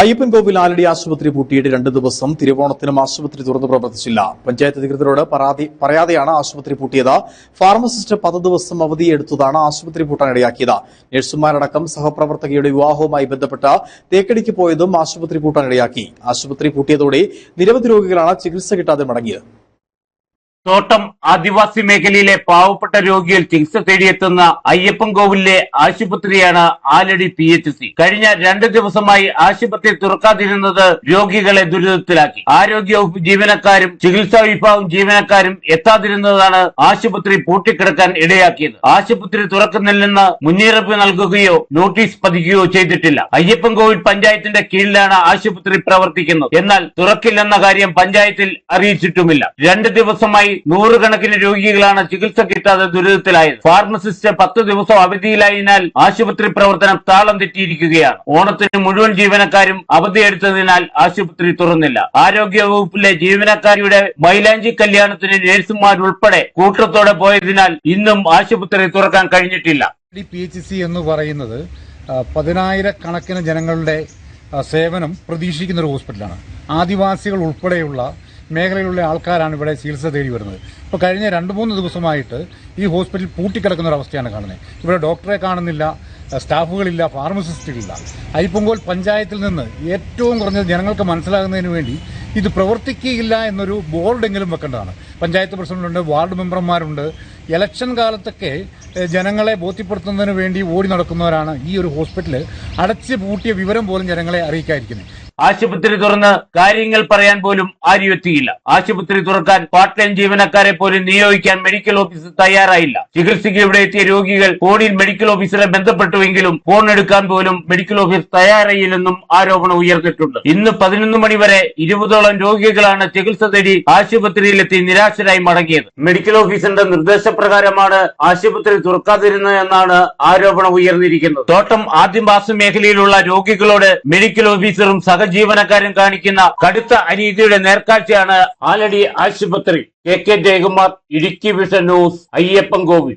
അയ്യപ്പൻകോവിൽ ആലടി ആശുപത്രി പൂട്ടിയിട്ട് രണ്ട് ദിവസം തിരുവോണത്തിനും ആശുപത്രി തുറന്നു പ്രവർത്തിച്ചില്ല. പഞ്ചായത്ത് അധികൃതരോട് പരാതി പറയാതെയാണ് ആശുപത്രി പൂട്ടിയത്. ഫാർമസിസ്റ്റ് പത്ത് ദിവസം അവധിയെടുത്തതാണ് ആശുപത്രി പൂട്ടാൻ പൂട്ടാനിടയാക്കിയത് നഴ്സുമാരടക്കം സഹപ്രവർത്തകയുടെ വിവാഹവുമായി ബന്ധപ്പെട്ട് തേക്കടിക്ക് പോയതും ആശുപത്രി പൂട്ടാൻ ഇടയാക്കി. ആശുപത്രി പൂട്ടിയതോടെ നിരവധി രോഗികളാണ് ചികിത്സ കിട്ടാതെ മടങ്ങിയത്. തോട്ടം ആദിവാസി മേഖലയിലെ പാവപ്പെട്ട രോഗികൾ ചികിത്സ തേടിയെത്തുന്ന അയ്യപ്പൻ കോവിലിലെ ആശുപത്രിയാണ് ആലടി പി എച്ച് സി. കഴിഞ്ഞ രണ്ട് ദിവസമായി ആശുപത്രി തുറക്കാതിരുന്നത് രോഗികളെ ദുരിതത്തിലാക്കി. ആരോഗ്യ വകുപ്പ് ജീവനക്കാരും ചികിത്സാ വിഭാഗം ജീവനക്കാരും എത്താതിരുന്നതാണ് ആശുപത്രി പൂട്ടിക്കിടക്കാൻ ഇടയാക്കിയത്. ആശുപത്രി തുറക്കുന്നില്ലെന്ന് മുന്നറിയിപ്പ് നൽകുകയോ നോട്ടീസ് പതിക്കുകയോ ചെയ്തിട്ടില്ല. അയ്യപ്പൻ കോവിൽ പഞ്ചായത്തിന്റെ കീഴിലാണ് ആശുപത്രി പ്രവർത്തിക്കുന്നത്. എന്നാൽ തുറക്കില്ലെന്ന കാര്യം പഞ്ചായത്തിൽ അറിയിച്ചിട്ടുമില്ല. രണ്ട് ദിവസമായി നൂറുകണക്കിന് രോഗികളാണ് ചികിത്സ കിട്ടാതെ ദുരിതത്തിലായത്. ഫാർമസിസ്റ്റ് പത്ത് ദിവസം അവധിയിലായതിനാൽ ആശുപത്രി പ്രവർത്തനം താളം തെറ്റിയിരിക്കുകയാണ്. ഓണത്തിന് മുഴുവൻ ജീവനക്കാരും അവധിയെടുത്തതിനാൽ ആശുപത്രി തുറന്നില്ല. ആരോഗ്യ വകുപ്പിലെ ജീവനക്കാരിയുടെ മൈലാഞ്ചി കല്യാണത്തിന് നഴ്സുമാരുൾപ്പെടെ കൂട്ടത്തോടെ പോയതിനാൽ ഇന്നും ആശുപത്രി തുറക്കാൻ കഴിഞ്ഞിട്ടില്ല. പി എച്ച് സി എന്ന് പറയുന്നത് പതിനായിരക്കണക്കിന് ജനങ്ങളുടെ സേവനം പ്രതീക്ഷിക്കുന്ന ഒരു ഹോസ്പിറ്റലാണ്. ആദിവാസികൾ ഉൾപ്പെടെയുള്ള മേഖലയിലുള്ള ആൾക്കാരാണ് ഇവിടെ ചികിത്സ തേടി വരുന്നത്. ഇപ്പോൾ കഴിഞ്ഞ രണ്ട് മൂന്ന് ദിവസമായിട്ട് ഈ ഹോസ്പിറ്റൽ പൂട്ടിക്കിടക്കുന്ന ഒരു അവസ്ഥയാണ് കാണുന്നത്. ഇവിടെ ഡോക്ടറെ കാണുന്നില്ല സ്റ്റാഫുകളില്ല ഫാർമസിസ്റ്റുകളില്ല. അരിപ്പൊങ്കോൽ പഞ്ചായത്തിൽ നിന്ന് ഏറ്റവും കുറഞ്ഞത് ജനങ്ങൾക്ക് മനസ്സിലാകുന്നതിന് വേണ്ടി ഇത് പ്രവർത്തിക്കുകയില്ല എന്നൊരു ബോർഡെങ്കിലും വെക്കേണ്ടതാണ്. പഞ്ചായത്ത് പ്രസിഡന്റുണ്ട് വാർഡ് മെമ്പർമാരുണ്ട്. ഇലക്ഷൻ കാലത്തൊക്കെ ജനങ്ങളെ ബോധ്യപ്പെടുത്തുന്നതിന് വേണ്ടി ഓടി നടക്കുന്നവരാണ് ഈ ഒരു ഹോസ്പിറ്റൽ അടച്ചു പൂട്ടിയ വിവരം പോലും ജനങ്ങളെ അറിയിക്കാതിരിക്കുന്നത്. ആശുപത്രി തുറന്ന് കാര്യങ്ങൾ പറയാൻ പോലും ആരും എത്തിയില്ല. ആശുപത്രി തുറക്കാൻ പാർട്ട് ടൈം ജീവനക്കാരെ പോലും നിയോഗിക്കാൻ മെഡിക്കൽ ഓഫീസർ തയ്യാറായില്ല. ചികിത്സയ്ക്ക് ഇവിടെ എത്തിയ രോഗികൾ ഫോണിൽ മെഡിക്കൽ ഓഫീസറെ ബന്ധപ്പെട്ടുവെങ്കിലും ഫോൺ എടുക്കാൻ പോലും മെഡിക്കൽ ഓഫീസ് തയ്യാറായില്ലെന്നും ആരോപണം ഉയർന്നിട്ടുണ്ട്. ഇന്ന് പതിനൊന്ന് മണി വരെ ഇരുപതോളം രോഗികളാണ് ചികിത്സ തേടി ആശുപത്രിയിലെത്തി നിരാശരായി മടങ്ങിയത്. മെഡിക്കൽ ഓഫീസറിന്റെ നിർദ്ദേശപ്രകാരമാണ് ആശുപത്രി തുറക്കാതിരുന്നതെന്നാണ് ആരോപണം ഉയർന്നിരിക്കുന്നത്. തോട്ടം ആദിവാസി മേഖലയിലുള്ള രോഗികളോട് മെഡിക്കൽ ഓഫീസറും സഹജീവനക്കാരും കാണിക്കുന്ന കടുത്ത അനീതിയുടെ നേർക്കാഴ്ചയാണ് ആലടി ആശുപത്രി K K Jayakumar Idukki vision news Ayyappan Kovil.